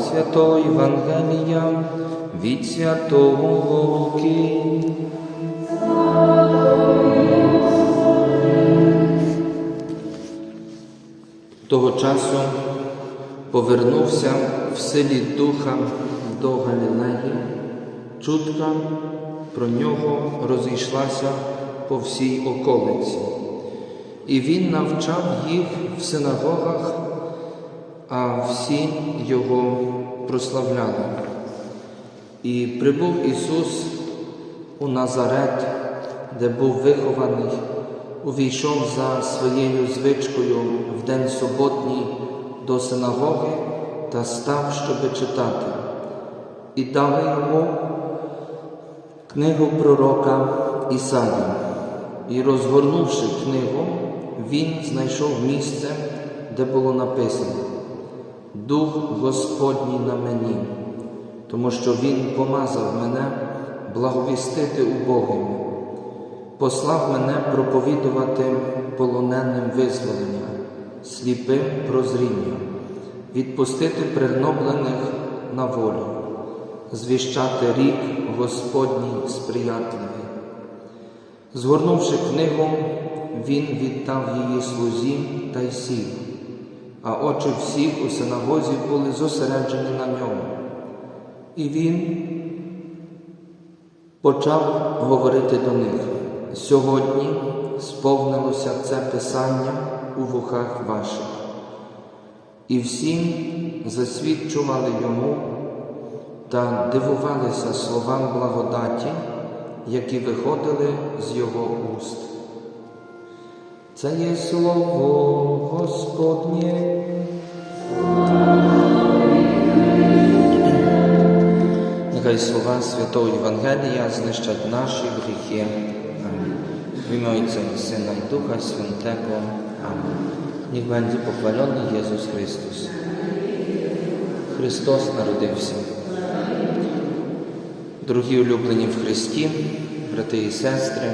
Святого Євангелія від Святого Луки. Того часу повернувся в силі Духа до Галілеї. Чутка про нього розійшлася по всій околиці, і він навчав їх в синагогах, а всі його прославляли. І прибув Ісус у Назарет, де був вихований, увійшов за своєю звичкою в день суботній до синагоги та став, щоби читати, і дали йому книгу пророка Ісаї. І, розгорнувши книгу, він знайшов місце, де було написано Дух Господній на мені, тому що Він помазав мене благовістити убогим, послав мене проповідувати полоненим визволення, сліпим прозріння, відпустити пригноблених на волю, звіщати рік Господній сприятливий. Згорнувши книгу, він віддав її слузі та й сів, а очі всіх у синагозі були зосереджені на ньому. І він почав говорити до них. Сьогодні сповнилося це Писання у вухах ваших. І всі засвідчували йому та дивувалися словам благодаті, які виходили з його уст. Це є слово Господнє. Нехай слова Святого Євангелія знищать наші гріхи. Амінь. В ім'я Отця і Сина і Духа Святого. Амінь. Niech będzie pochwalony Jezus Chrystus. Христос народився. Дорогі улюблені в Христі, брати і сестри,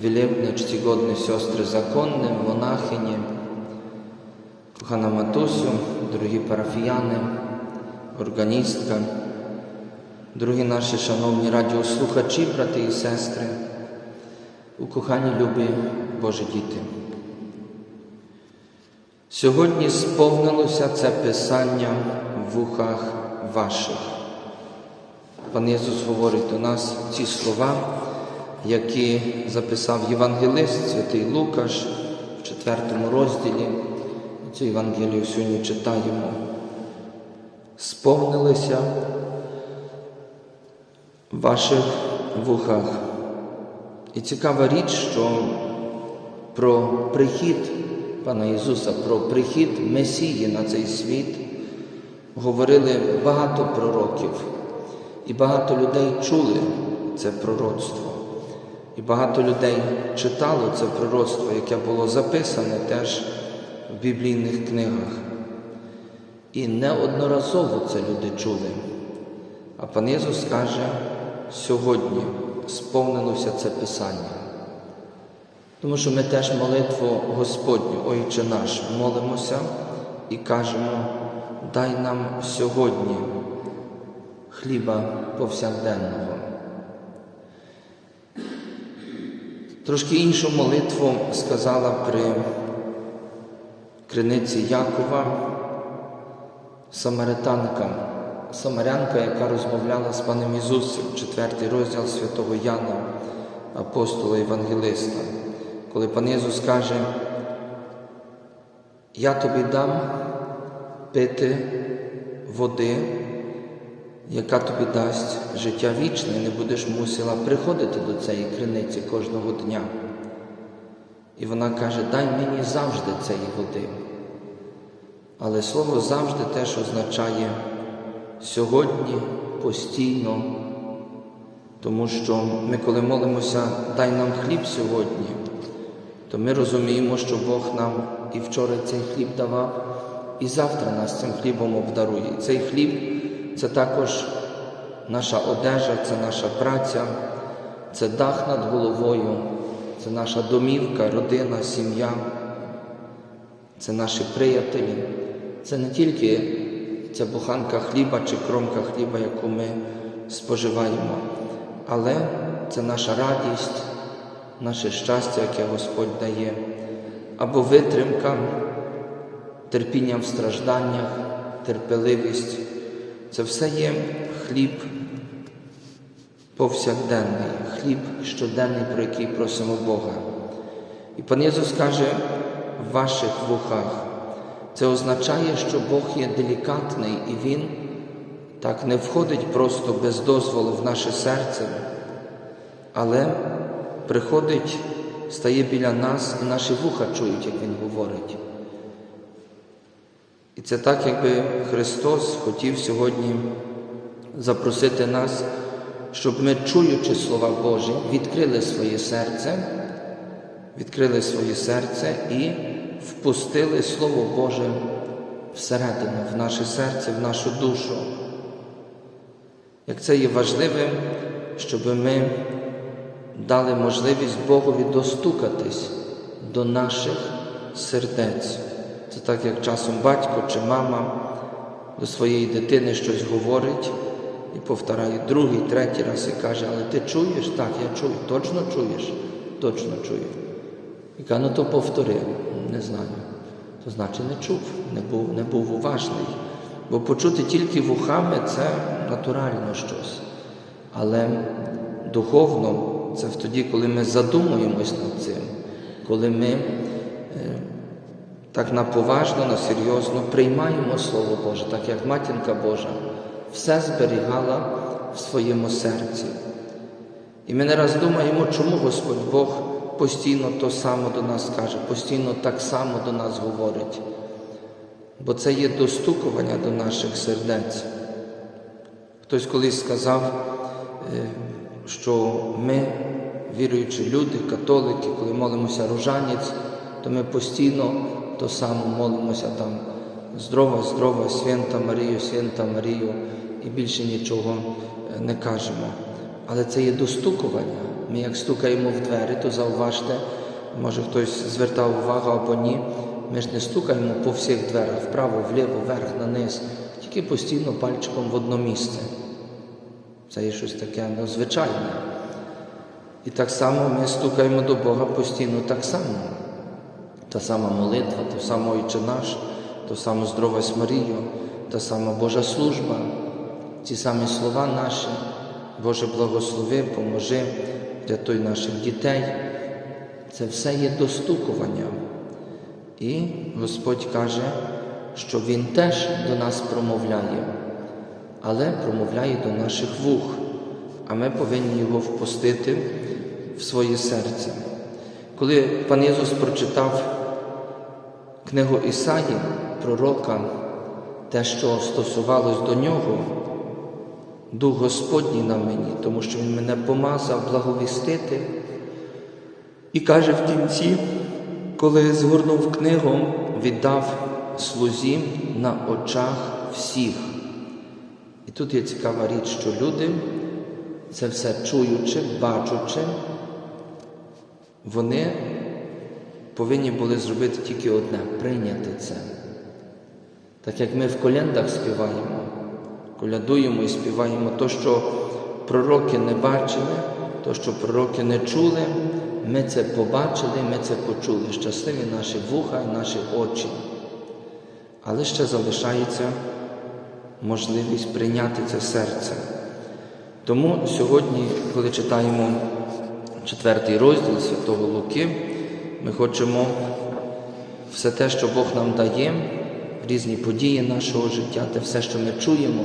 wielebne, czcigodne siostry zakonne, monachynie, kochana Matusiu, drogi parafiany, organistka, drogi наші шановні радіослухачі, брати і сестри, укохані любі Божі діти. Сьогодні сповнилося це Писання в вухах ваших. Пан Ісус говорить до нас ці слова, які записав Євангелист Святий Лукаш в четвертому розділі. Цю Євангелію сьогодні читаємо. Сповнилися в ваших вухах. І цікава річ, що про прихід Пана Ісуса, про прихід Месії на цей світ говорили багато пророків. І багато людей чули це пророцтво. І багато людей читало це пророцтво, яке було записане теж в біблійних книгах. І неодноразово це люди чули. А пан Ісус каже, сьогодні сповнилося це Писання. Тому що ми теж молитву Господню, Ойче наш, молимося і кажемо, дай нам сьогодні хліба повсякденного. Трошки іншу молитву сказала при криниці Якова Самаританка, Самарянка, яка розмовляла з паном Ісусом, четвертий розділ святого Яна, апостола Євангелиста, коли пан Ісус каже, я тобі дам пити води яка тобі дасть життя вічне, не будеш мусила приходити до цієї криниці кожного дня. І вона каже, дай мені завжди цієї води. Але слово завжди теж означає сьогодні, постійно, тому що ми, коли молимося, дай нам хліб сьогодні, то ми розуміємо, що Бог нам і вчора цей хліб давав, і завтра нас цим хлібом обдарує. Цей хліб це також наша одежа, це наша праця, це дах над головою, Це наша домівка, родина, сім'я, це наші приятелі. Це не тільки ця буханка хліба чи кромка хліба, яку ми споживаємо, але це наша радість, наше щастя, яке Господь дає, або витримка, терпіння в стражданнях, терпеливість. Це все є хліб повсякденний, хліб щоденний, про який просимо Бога. І пан Єсус каже в ваших вухах. Це означає, що Бог є делікатний і Він так не входить просто без дозволу в наше серце, але приходить, стає біля нас і наші вуха чують, як Він говорить. І це так, якби Христос хотів сьогодні запросити нас, щоб ми, чуючи слова Божі, відкрили своє серце, відкрили своє серце і впустили Слово Боже всередину, в наше серце, в нашу душу. Як це є важливим, щоб ми дали можливість Богові достукатись до наших сердець. Це так, як часом батько чи мама до своєї дитини щось говорить і повторяє другий, третій раз і каже, але ти чуєш? Так, я чую. Точно чуєш? Точно чую. І каже, ну то повтори, не знаю. То значить не чув, не був, не був уважний. Бо почути тільки вухами це натурально щось. Але духовно це тоді, коли ми задумуємось над цим, коли ми так наповажно, на серйозно приймаємо Слово Боже, так як матінка Божа все зберігала в своєму серці. І ми не раз думаємо, чому Господь Бог постійно то само до нас каже, постійно так само до нас говорить. Бо це є достукування до наших сердець. Хтось колись сказав, е, що ми, віруючі люди, католики, коли молимося рожанець, то ми постійно то само молимося там здорова, здорова, свята Марію, свята Марію, і більше нічого е, не кажемо. Але це є достукування. Ми як стукаємо в двері, то зауважте, може хтось звертав увагу або ні. Ми ж не стукаємо по всіх дверях, вправо, вліво, вверх, на низ, тільки постійно пальчиком в одно місце. Це є щось таке ну, звичайне. І так само ми стукаємо до Бога постійно так само. Та сама молитва, то само Отче наш, то само здорова Марію, та сама Божа служба, ці самі слова наші, Боже благослови, поможи, рятуй наших дітей. Це все є достукування. І Господь каже, що Він теж до нас промовляє, але промовляє до наших вух, а ми повинні його впустити в своє серце. Коли пан Ісус прочитав книгу Ісаї, пророка, те, що стосувалось до нього, Дух Господній на мені, тому що Він мене помазав благовістити. І каже в кінці, коли згорнув книгу, віддав слузі на очах всіх. І тут є цікава річ, що люди, це все чуючи, бачучи, вони повинні були зробити тільки одне прийняти це. Так як ми в колендах співаємо, колядуємо і співаємо то, що пророки не бачили, то, що пророки не чули, ми це побачили, ми це почули. Щасливі наші вуха і наші очі. Але ще залишається можливість прийняти це серце. Тому сьогодні, коли читаємо четвертий розділ Святого Луки, ми хочемо все те, що Бог нам дає, різні події нашого життя, те все, що ми чуємо,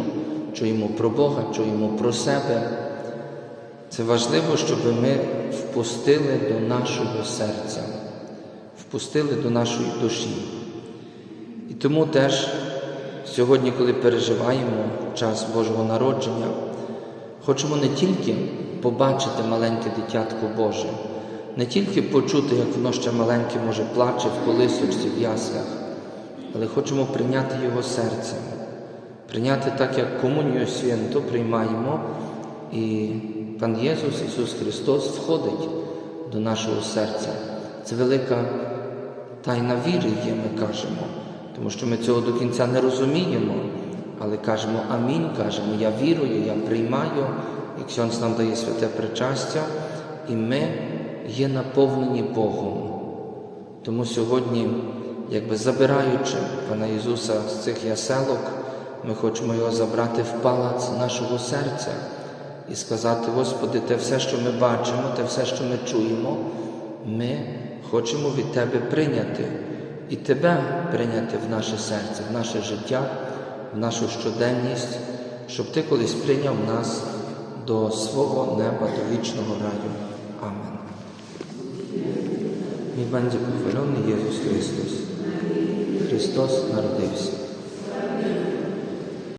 чуємо про Бога, чуємо про себе. Це важливо, щоб ми впустили до нашого серця, впустили до нашої душі. І тому теж сьогодні, коли переживаємо час Божого народження, хочемо не тільки побачити маленьке дитятко Боже, не тільки почути, як воно ще маленьке, може, плаче в колисочці, в яслях, але хочемо прийняти Його серцем, прийняти так, як комунію свято приймаємо, і пан Єсус, Ісус Христос, входить до нашого серця. Це велика тайна віри є, ми кажемо, тому що ми цього до кінця не розуміємо, але кажемо амінь, кажемо, я вірую, я приймаю, і нам дає святе причастя, і ми є наповнені Богом. Тому сьогодні, якби забираючи Пана Ісуса з цих яселок, ми хочемо його забрати в палац нашого серця і сказати, Господи, те все, що ми бачимо, те все, що ми чуємо, ми хочемо від Тебе прийняти і Тебе прийняти в наше серце, в наше життя, в нашу щоденність, щоб Ти колись прийняв нас до свого неба, до вічного раю. Niech będzie pochwalony Jezus Chrystus. Chrystus narodził się.